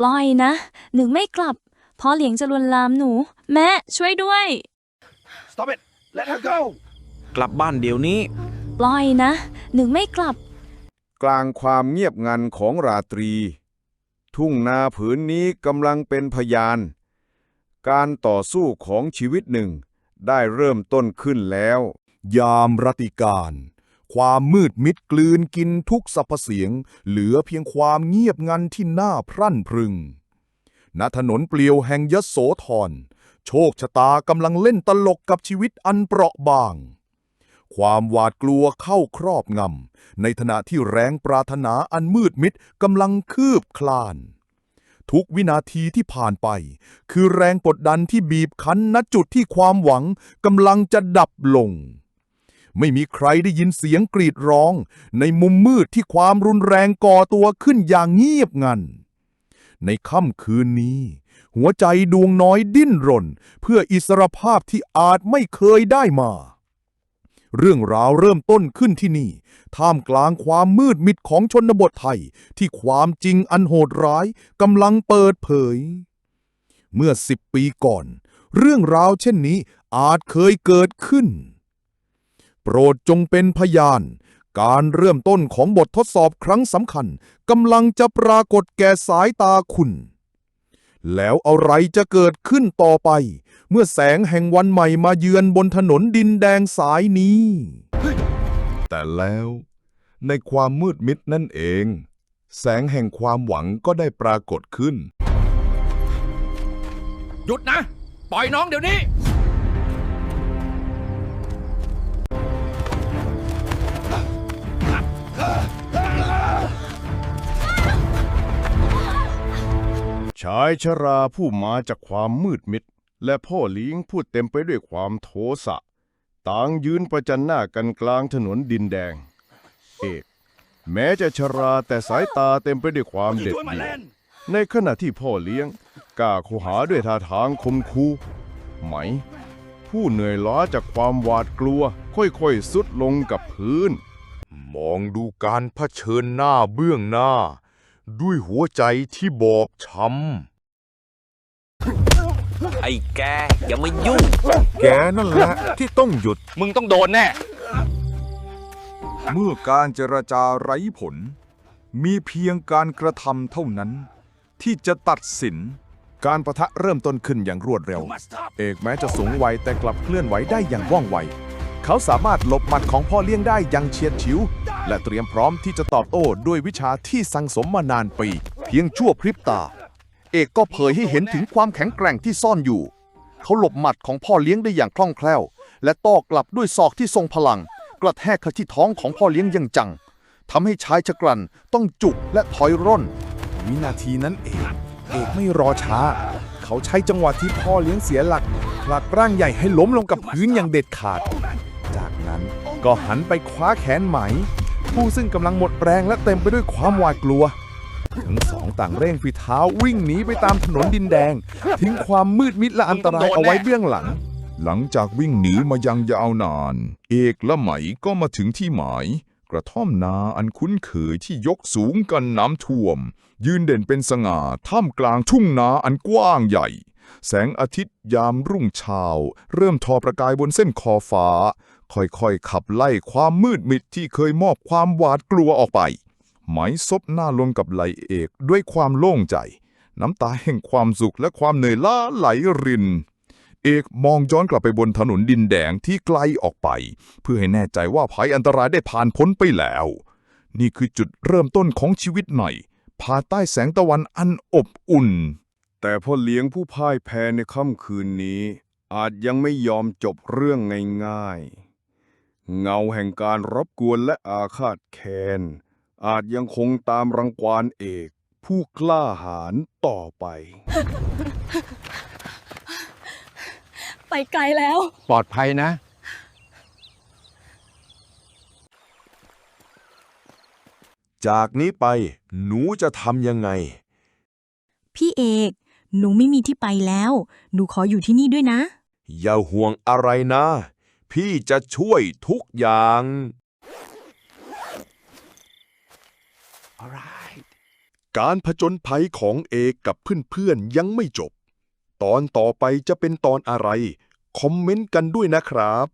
ปล่อยนะ หนูไม่กลับพ่อเลี้ยงจะลวนลามหนู แม่ช่วยด้วย Stop it let her go กลับบ้านเดี๋ยวนี้ ปล่อยนะ หนูไม่กลับ กลางความเงียบงันของราตรี ทุ่งนาผืนนี้กำลังเป็นพยาน การต่อสู้ของชีวิตหนึ่ง ได้เริ่มต้นขึ้นแล้ว ยามรติการ ความมืดมิดกลืนกินทุกสรรพเสียง เหลือเพียงความเงียบงันที่น่าพรั่นพรึง ณ ถนนเปลี่ยวแห่งยโสธร โชคชะตากำลังเล่นตลกกับชีวิตอันเปราะบาง ความหวาดกลัวเข้าครอบงำ ในขณะที่แรงปรารถนาอันมืดมิดกำลังคืบคลาน ทุกวินาทีที่ผ่านไป คือแรงกดดันที่บีบคั้นณจุดที่ความหวังกำลังจะดับลง ไม่มีใครได้ยินเสียงกรีดร้อง ในมุมมืดที่ความรุนแรงก่อตัวขึ้นอย่างเงียบงัน ในค่ำคืนนี้ หัวใจดวงน้อยดิ้นรน เพื่ออิสรภาพที่อาจไม่เคยได้มา เรื่องราวเริ่มต้นขึ้นที่นี่ ท่ามกลางความมืดมิดของชนบทไทย ที่ความจริงอันโหดร้ายกำลังเปิดเผย เมื่อสิบปีก่อน เรื่องราวเช่นนี้อาจเคยเกิดขึ้น โปรดจงเป็นพยาน การเริ่มต้นของบททดสอบครั้งสำคัญกำลังจะปรากฏแก่สายตาคุณ แล้วอะไรจะเกิดขึ้นต่อไป เมื่อแสงแห่งวันใหม่มาเยือนบนถนนดินแดงสายนี้ แต่แล้วในความมืดมิดนั่นเอง แสงแห่งความหวังก็ได้ปรากฏขึ้น หยุดนะ ปล่อยน้องเดี๋ยวนี้ ชายชราผู้มาจากความมืดมิด และพ่อเลี้ยงผู้เต็มไปด้วยความโทสะ ต่างยืนประจันหน้ากันกลางถนนดินแดง เอกแม้จะชราแต่สายตาเต็มไปด้วยความเด็ดช่วยมาเดี่ยแลวนในขณะที่พ่อเลี้ยงกล้าคูหาด้วยท่าทางคมคูไหม ผู้เหนื่อยล้าจากความหวาดกลัว ค่อยๆสุดลงกับพื้น มองดูการเผชิญหน้าเบื้องหน้า ด้วยหัวใจที่บอบช้ำไอ้แก อย่ามายุ่งแกนั่นแหละที่ต้องหยุด มึงต้องโดนแน่ เมื่อการเจรจาไร้ผล มีเพียงการกระทำเท่านั้น ที่จะตัดสิน การประทะเริ่มต้นขึ้นอย่างรวดเร็ว must stop เอกแม้จะสูงวัยแต่กลับเคลื่อนไหวได้อย่างว่องไว เขาสามารถหลบหมัดของพ่อเลี้ยงได้อย่างเฉียดฉิว และเตรียมพร้อมที่จะตอบโต้ด้วยวิชาที่สังสมมานานปี เพียงชั่วพริบตา เอกก็เผยให้เห็นถึงความแข็งแกร่งที่ซ่อนอยู่ เขาหลบหมัดของพ่อเลี้ยงได้อย่างคล่องแคล่ว และต้กลับด้วยศอกที่ทรงพลัง กระแทกเข้าที่ท้องของพ่อเลี้ยงอย่างจังทำให้ชายชะกรันต้องจุกและถอยร่น วินาทีนั้นเองเอกไม่รอช้า เขาใช้จังหวะที่พ่อเลี้ยงเสียหลักผลักร่างใหญ่ให้ล้มลงกับพื้นอย่างเด็ดขาด จากนั้นก็หันไปคว้าแขนไหม ผู้ซึ่งกำลังหมดแรงและเต็มไปด้วยความหวาดกลัว ทั้งสองต่างเร่งฝีเท้าวิ่งหนีไปตามถนนดินแดง ทิ้งความมืดมิดและอันตรายเอาไว้เบื้องหลัง หลังจากวิ่งหนีมายังยาวนาน เอกและไหมก็มาถึงที่หมาย กระท่อมนาอันคุ้นเคยที่ยกสูงกันน้ำท่วม ยืนเด่นเป็นสง่าท่ามกลางทุ่งนาอันกว้างใหญ่แสงอาทิตย์ยามรุ่งเช้า เริ่มทอประกายบนเส้นขอฟ้า ค่อยๆ ขับไล่ความมืดมิดที่เคยมอบความหวาดกลัวออกไป ไหมซบหน้าลงกับไหลเอกด้วยความโล่งใจ น้ำตาแห่งความสุขและความเหนื่อยล้าไหลริน เอกมองย้อนกลับไปบนถนนดินแดงที่ไกลออกไป เพื่อให้แน่ใจว่าภัยอันตรายได้ผ่านพ้นไปแล้ว นี่คือจุดเริ่มต้นของชีวิตใหม่ภายใต้แสงตะวันอันอบอุ่น แต่พ่อเลี้ยงผู้พ่ายแพ้ในค่ำคืนนี้ อาจยังไม่ยอมจบเรื่องง่ายๆ เงาแห่งการรบกวนและอาฆาตแค้นอาจยังคงตามรังควานเอก ผู้กล้าหาญต่อไป ไปไกลแล้ว ปลอดภัยนะ จากนี้ไป หนูจะทำยังไง พี่เอก หนูไม่มีที่ไปแล้ว หนูขออยู่ที่นี่ด้วยนะ อย่าห่วงอะไรนะ พี่จะช่วยทุกอย่าง alright การผจญภัยของเอกกับเพื่อนๆยังไม่จบ ตอนต่อไปจะเป็นตอนอะไร คอมเมนต์กันด้วยนะครับ